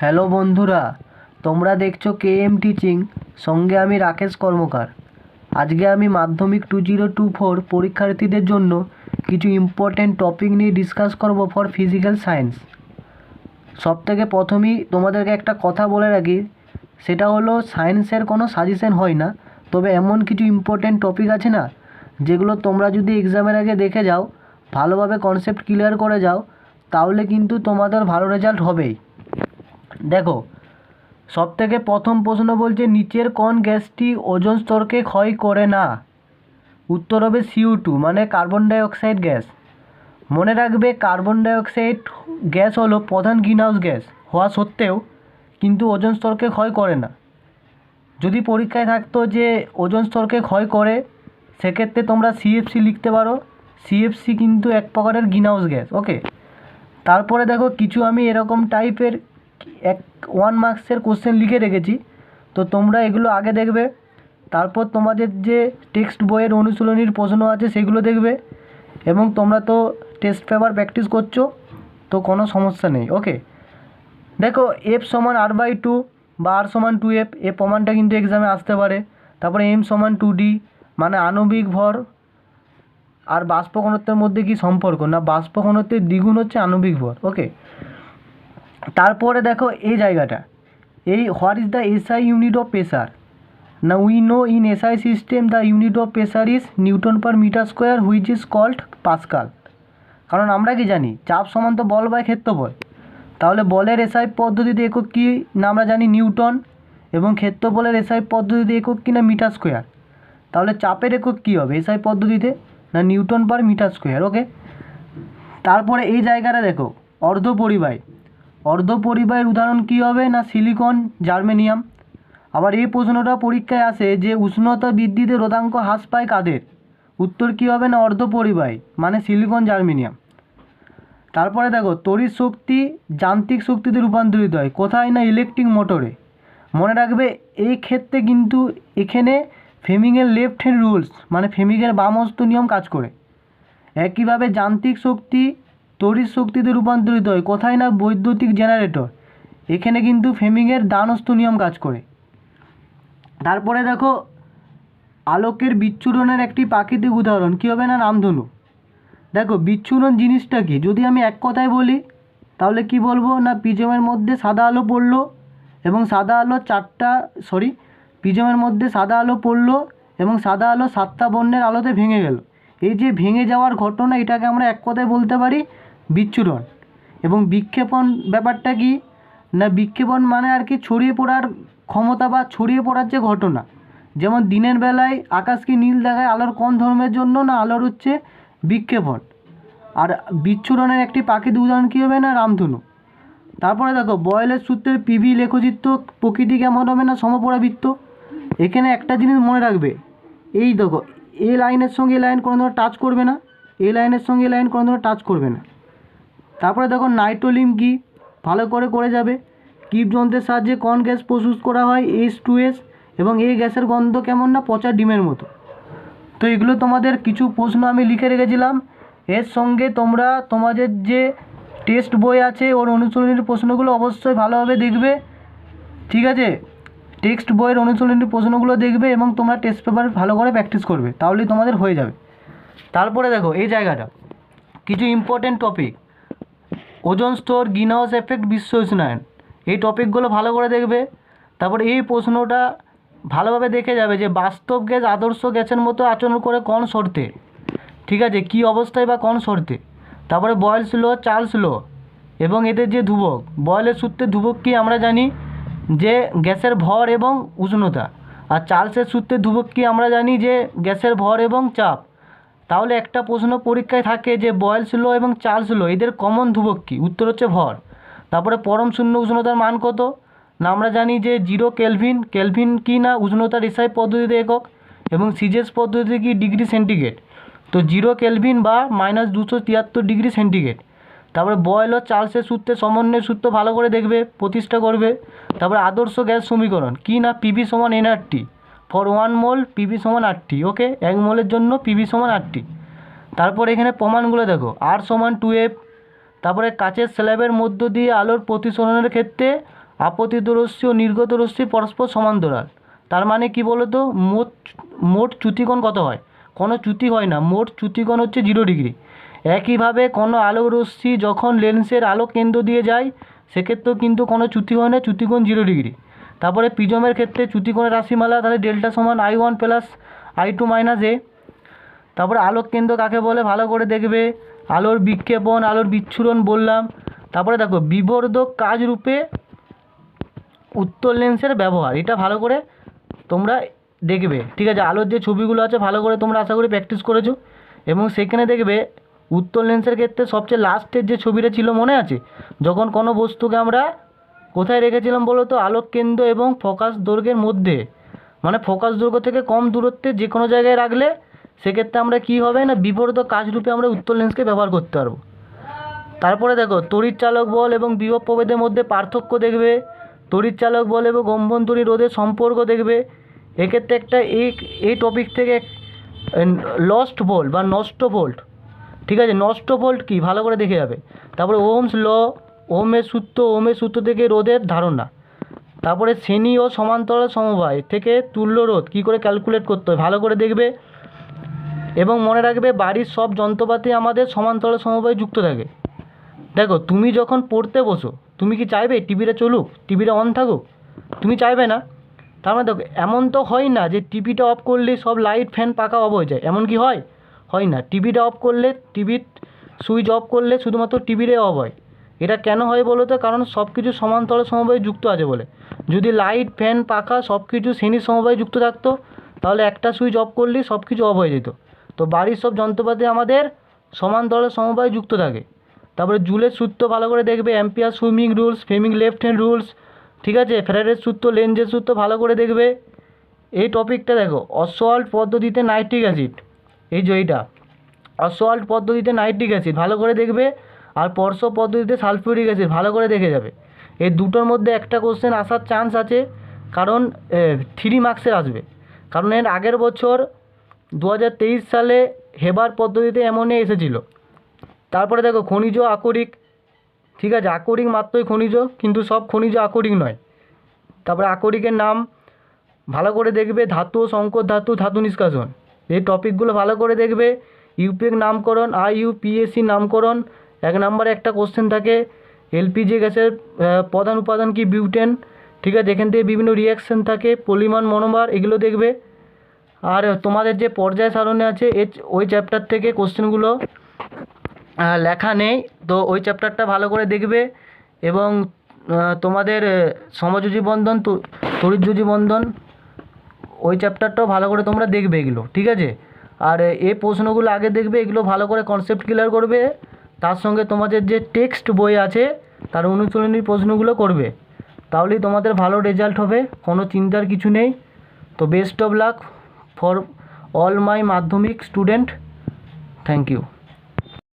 Hello বন্ধুরা, তোমরা দেখছ কে এম টিচিং সঙ্গে আমি রাকেশ কর্মকার। আজকে আমি মাধ্যমিক টু জিরো টু ফোর পরীক্ষার্থীদের জন্য কিছু ইম্পর্টেন্ট টপিক নিয়ে ডিসকাস করব ফর ফিজিক্যাল সায়েন্স সব থেকে প্রথমেই তোমাদেরকে একটা কথা বলে রাখি, সেটা হলো সায়েন্সের কোনো সাজেশন হয় না, তবে এমন কিছু ইম্পর্টেন্ট টপিক আছে না, যেগুলো তোমরা যদি এক্সামের আগে দেখে যাও, ভালোভাবে কনসেপ্ট ক্লিয়ার করে যাও, তাহলে কিন্তু তোমাদের ভালো রেজাল্ট হবেই। দেখো সব থেকে প্রথম প্রশ্ন বলছে, নিচের কোন গ্যাসটি ওজোন স্তরকে ক্ষয় করে না? উত্তর হবে সিউ টু মানে কার্বন ডাই অক্সাইড গ্যাস মনে রাখবে কার্বন ডাই অক্সাইড গ্যাস হলো প্রধান গ্রিনহাউস গ্যাস হওয়া সত্ত্বেও কিন্তু ওজোন স্তরকে ক্ষয় করে না। যদি পরীক্ষায় থাকতো যে ওজোন স্তরকে ক্ষয় করে, সেক্ষেত্রে তোমরা সিএফসি লিখতে পারো। সিএফসি কিন্তু এক প্রকারের গ্রিনহাউস গ্যাস ওকে তারপরে দেখো, কিছু আমি এরকম টাইপের এক ওয়ান মার্কসের কোশ্চেন লিখে রেখেছি। তো তোমরা এগুলো আগে দেখবে। তারপর তোমাদের যে টেক্সট বইয়ের অনুশীলনীর প্রশ্ন আছে, সেগুলো দেখবে। এবং তোমরা তো টেস্ট পেপার প্র্যাকটিস করছ, তো কোনো সমস্যা নেই। ওকে দেখো এফ সমান আর বাই টু বা আর সমান টু এফ এ প্রমাণটা কিন্তু এক্সামে আসতে পারে। তারপরে এম সমান টু ডি মানে আণবিক ভর আর বাষ্প ঘনত্বের মধ্যে কি সম্পর্ক? না বাষ্প ঘনত্বের দ্বিগুণ হচ্ছে আণবিক ভর। ওকে তারপরে দেখো এই জায়গাটা। এই what is the SI unit of pressure না we know in SI system the unit of pressure is newton per metre square which is called pascal কারণ আমরা কি জানি? চাপ সমান তো বল বাই ক্ষেত্রফল। তাহলে বলের এসআই পদ্ধতিতে একক কী না আমরা জানি নিউটন, এবং ক্ষেত্র ক্ষেত্রফলের এসআই পদ্ধতিতে একক কি না মিটার স্কোয়ার। তাহলে চাপের একক কী হবে এসআই পদ্ধতিতে? না newton per metre square okay তারপরে এই জায়গাটা দেখো অর্ধ পরিবাহী অর্ধ পরিবাহীর উদাহরণ কী হবে না সিলিকন জার্মেনিয়াম আবার এই প্রশ্নটা পরীক্ষায় আসে যে উষ্ণতা বৃদ্ধিতে রোধাঙ্ক হ্রাস পায় কাদের? উত্তর কী হবে না অর্ধ পরিবাহী মানে সিলিকন জার্মেনিয়াম তারপরে দেখো, তড়িৎ শক্তি যান্ত্রিক শক্তিতে রূপান্তরিত হয়, কোথায় না ইলেকট্রিক মোটরে মনে রাখবে, এই ক্ষেত্রে কিন্তু এখানে ফেমিংয়ের লেফট হ্যান্ড রুলস মানে ফেমিংয়ের বামস্ত নিয়ম কাজ করে। একইভাবে যান্ত্রিক শক্তি তড়িৎ শক্তিতে রূপান্তরিত হয়। কোথায় না বৈদ্যুতিক জেনারেটর এখানে কিন্তু ফেমিংয়ের ডানস্থ নিয়ম কাজ করে। তারপরে দেখো, আলোকের বিচ্ছুরণের একটি প্রাকৃতিক উদাহরণ। কী হবে না? রামধনু। দেখো, বিচ্ছুরণ জিনিসটা কি? যদি আমি এক কথায় বলি, তাহলে কি বলব? না পিজমের মধ্যে সাদা আলো পড়ল এবং সাদা আলো চারটা সরি পিজমের মধ্যে সাদা আলো পড়ল এবং সাদা আলো সাতটা বর্ণের আলোতে ভেঙে গেল। এই যে ভেঙে যাওয়ার ঘটনা, এটাকে আমরা এক কথায় বলতে পারি বিচ্ছুরণ। এবং বিক্ষেপণ ব্যাপারটা কি? না বিক্ষেপণ মানে আর কি ছড়িয়ে পড়ার ক্ষমতা বা ছড়িয়ে পড়ার যে ঘটনা। যেমন দিনের বেলায় আকাশকে নীল দেখায় আলোর কোন ধর্মের জন্য? না, আলোর হচ্ছে বিক্ষেপণ। আর বিচ্ছুরণের একটি প্রাকৃতিক উদাহরণ কী হবে? না, রামধনু। তারপরে দেখো, বয়েলের সূত্রের পিভি লেখচিত্র প্রকৃতি কেমন হবে? না, সমপরাবৃত্ত। এখানে একটা জিনিস মনে রাখবে। এই দেখো, এ লাইনের সঙ্গে এই লাইন কোনো ধরনের টাচ করবে না। এই লাইনের সঙ্গে এই লাইন কোনো ধরনের টাচ করবে না। তারপরে দেখো নাইট্রোলিম কি? ভালো করে করে যাবে। কিপ যন্ত্রের সাহায্যে কোন গ্যাস প্রস্তুত করা হয় এস টু এস এবং এই গ্যাসের গন্ধ কেমন না পচা ডিমের মতো। তো এগুলো তোমাদের কিছু প্রশ্ন আমি লিখে রেখেছিলাম। এর সঙ্গে তোমরা তোমাদের যে টেস্ট বই আছে ওর অনুশীলনীর প্রশ্নগুলো অবশ্যই ভালোভাবে দেখবে। ঠিক আছে? টেক্সট বইয়ের অনুশীলনীর প্রশ্নগুলো দেখবে এবং তোমরা টেস্ট পেপার ভালো করে প্র্যাকটিস করবে। তাহলেই তোমাদের হয়ে যাবে। তারপরে দেখো এই জায়গাটা। কিছু ইম্পর্টেন্ট টপিক ওজন স্তর গ্রিন হাউস এফেক্ট, বিশ্ব উষ্ণায়ন। এই টপিকগুলো ভালো করে দেখবে। তারপর এই প্রশ্নটা ভালোভাবে দেখে যাবে যে বাস্তব গ্যাস, আদর্শ গ্যাসের মতো আচরণ করে কোন শর্তে? ঠিক আছে, কী অবস্থায় বা কোন শর্তে? তারপরে বয়েলস লো চার্লস লো এবং এদের যে ধ্রুবক, বয়েলের সূত্রে ধ্রুবক কি আমরা জানি? যে গ্যাসের ভর এবং উষ্ণতা। আর চার্লসের সূত্রে ধ্রুবক কি আমরা জানি? যে গ্যাসের ভর এবং চাপ। তাহলে একটা প্রশ্ন পরীক্ষায় থাকে যে বয়েলস লো এবং চার্লস লো এদের কমন ধ্রুবক কী? উত্তর হচ্ছে ভর। তারপরে পরম শূন্য উষ্ণতার মান কত? না, আমরা জানি যে জিরো কেলভিন কেলভিন কি না? উষ্ণতার এসআই পদ্ধতিতে একক এবং সিজেস পদ্ধতিতে কি? Degree centigrade. তো জিরো কেলভিন বা মাইনাস দুশো তিয়াত্তর ডিগ্রি সেন্টিগ্রেড। তারপরে বয়েল ও চার্লসের সূত্রে সমন্বয়ের সূত্র ভালো করে দেখবে, প্রতিষ্ঠা করবে। তারপরে আদর্শ গ্যাস সমীকরণ, কি না? পিভি সমান NRT for one mole PV সমান আটটি ওকে এক মোলের জন্য পিভি সমান আটটি তারপর এখানে প্রমাণগুলো দেখো। আর সমান টু এফ তারপরে কাচের স্ল্যাবের মধ্য দিয়ে আলোর প্রতিসরণের ক্ষেত্রে আপতিত রশ্মি ও নির্গত রশ্মি পরস্পর সমান্তরাল। তার মানে কি বলো তো মোট মোট চ্যুতিকোণ কত হয়? কোনো চ্যুতি হয় না। মোট চ্যুতিকোণ হচ্ছে জিরো ডিগ্রি একইভাবে কোনো আলোক রশ্মি যখন লেন্সের আলোক কেন্দ্র দিয়ে যায়, সেক্ষেত্রেও কিন্তু কোনো চ্যুতি হয় না। চ্যুতিকোণ জিরো ডিগ্রি তারপরে প্রিজমের ক্ষেত্রে চ্যুতিকোণের রাশিমালা, তাহলে ডেল্টা সমান I one plus I two minus A. তারপরে আলোক কেন্দ্র কাকে বলে? ভালো করে দেখবে। আলোর বিক্ষেপণ, আলোর বিচ্ছুরণ বললাম। তারপরে দেখো, বিবর্ধক কাজ রূপে উত্তর লেন্সের ব্যবহার, এটা ভালো করে তোমরা দেখবে। ঠিক আছে, আলোর যে ছবিগুলো আছে, ভালো করে তোমরা আশা করি প্র্যাকটিস করেছ। এবং সেখানে দেখবে উত্তর লেন্সের ক্ষেত্রে সবচেয়ে লাস্টের যে ছবিটা ছিল মনে আছে? যখন কোনো বস্তুকে আমরা কোথায় রেখেছিলাম বলো তো? আলোক কেন্দ্র এবং ফোকাস দৈর্ঘ্যের মধ্যে। মানে ফোকাস দৈর্ঘ্য থেকে কম দূরত্বে যে কোনো জায়গায় রাখলে সেক্ষেত্রে আমরা কী হবে না বিপরীত কাজরূপে আমরা উত্তর লেন্সকে ব্যবহার করতে পারব। তারপরে দেখো, তড়িৎ চালক বল এবং বিভব প্রভেদের মধ্যে পার্থক্য দেখবে। তড়িৎ চালক বল এবং অভ্যন্তরীণ রোধের সম্পর্ক দেখবে। এক্ষেত্রে একটা এই এই টপিক থেকে লস্ট ভোল্ট বা নষ্ট ভোল্ট ঠিক আছে, নষ্ট ভোল্ট কি? ভালো করে দেখে যাবে। তারপরে ওমস ল ওমের সূত্র ওমের সূত্র থেকে রোধের ধারণা। তারপরে শ্রেণি ও সমান্তরাল সমবায় থেকে তুল্য রোধ, কী করে ক্যালকুলেট করতে হয়? ভালো করে দেখবে। এবং মনে রাখবে, বাড়ির সব যন্ত্রপাতি আমাদের সমান্তরাল সমবায় যুক্ত থাকে। দেখো, তুমি যখন পড়তে বসো, তুমি কি চাইবে? টিভিটা চলুক, টিভিটা অন থাকুক। তুমি চাইবে না। তার মানে দেখো, এমন তো হয় না যে টিভিটা অফ করলেই সব লাইট ফ্যান পাখা অফ হয়ে যায়। এমন কি হয়? হয় না। টিভিটা অফ করলে, টিভির সুইচ অফ করলে শুধুমাত্র টিভিটাই অফ হয়। এটা কেন হয় বলো তো? কারণ সব কিছু সমান্তরাল সমবায়ে যুক্ত আছে বলে। যদি লাইট ফ্যান পাখা সব কিছু শ্রেণির সমবায়ে যুক্ত থাকতো, তাহলে একটা সুইচ অফ করলেই সব কিছু অফ হয়ে যেত। তো বাড়ির সব যন্ত্রপাতি আমাদের সমান্তরাল সমবায়ে যুক্ত থাকে। তারপরে জুলের সূত্র ভালো করে দেখবে Ampere swimming rules Fleming left hand rules ঠিক আছে? ফ্যারাডের সূত্র লেঞ্জের সূত্র ভালো করে দেখবে। এই টপিকটা দেখো অসল্ট পদ্ধতিতে নাইট্রিক অ্যাসিড এই যে এইটা অসল্ট পদ্ধতিতে নাইট্রিক অ্যাসিড ভালো করে দেখবে। আর পরশ পদ্ধতিতে সালফিউরিক অ্যাসিড ভালো করে দেখে যাবে। এই দুটোর মধ্যে একটা কোশ্চেন আসার চান্স আছে, কারণ থ্রি মার্কসের আসবে। কারণ এর আগের বছর দু হাজার তেইশ সালে হেবার পদ্ধতিতে এমনই এসেছিল। তারপরে দেখো, খনিজ আকরিক, ঠিক আছে, আকরিক মাত্রই খনিজ, কিন্তু সব খনিজ আকরিক নয়। তারপরে আকরিকের নাম, ভালো করে দেখবে, ধাতু ও সংকর ধাতু ধাতু নিষ্কাশন। এই টপিকগুলো ভালো করে দেখবে ইউপিএক নামকরণ আই ইউপিএসসি নামকরণ এক নম্বরে একটা কোশ্চেন থাকে এলপিজি গ্যাসের প্রধান উপাদান কি বিউটেন ঠিক আছে, এখান থেকে বিভিন্ন রিয়াকশন থাকে পলিমার মনোমার এগুলো দেখবে। আর তোমাদের যে পর্যায় সারণী আছে এ ওই চ্যাপ্টার থেকে কোশ্চেনগুলো লেখা নেই। তো ওই চ্যাপ্টারটা ভালো করে দেখবে এবং তোমাদের সমযোজী বন্ধন, তো- তড়িৎযোজী বন্ধন, ওই চ্যাপ্টারটাও ভালো করে তোমরা দেখবে এগুলো, ঠিক আছে? আর এই প্রশ্নগুলো আগে দেখবে, এগুলো ভালো করে কনসেপ্ট ক্লিয়ার করবে। তার সঙ্গে তোমাদের যে টেক্সট বই আছে, তার অনুশীলনী প্রশ্নগুলো করবে। তাহলেই তোমাদের ভালো রেজাল্ট হবে, কোনো চিন্তার কিছু নেই। তো best of luck for all my Madhyamik student thank you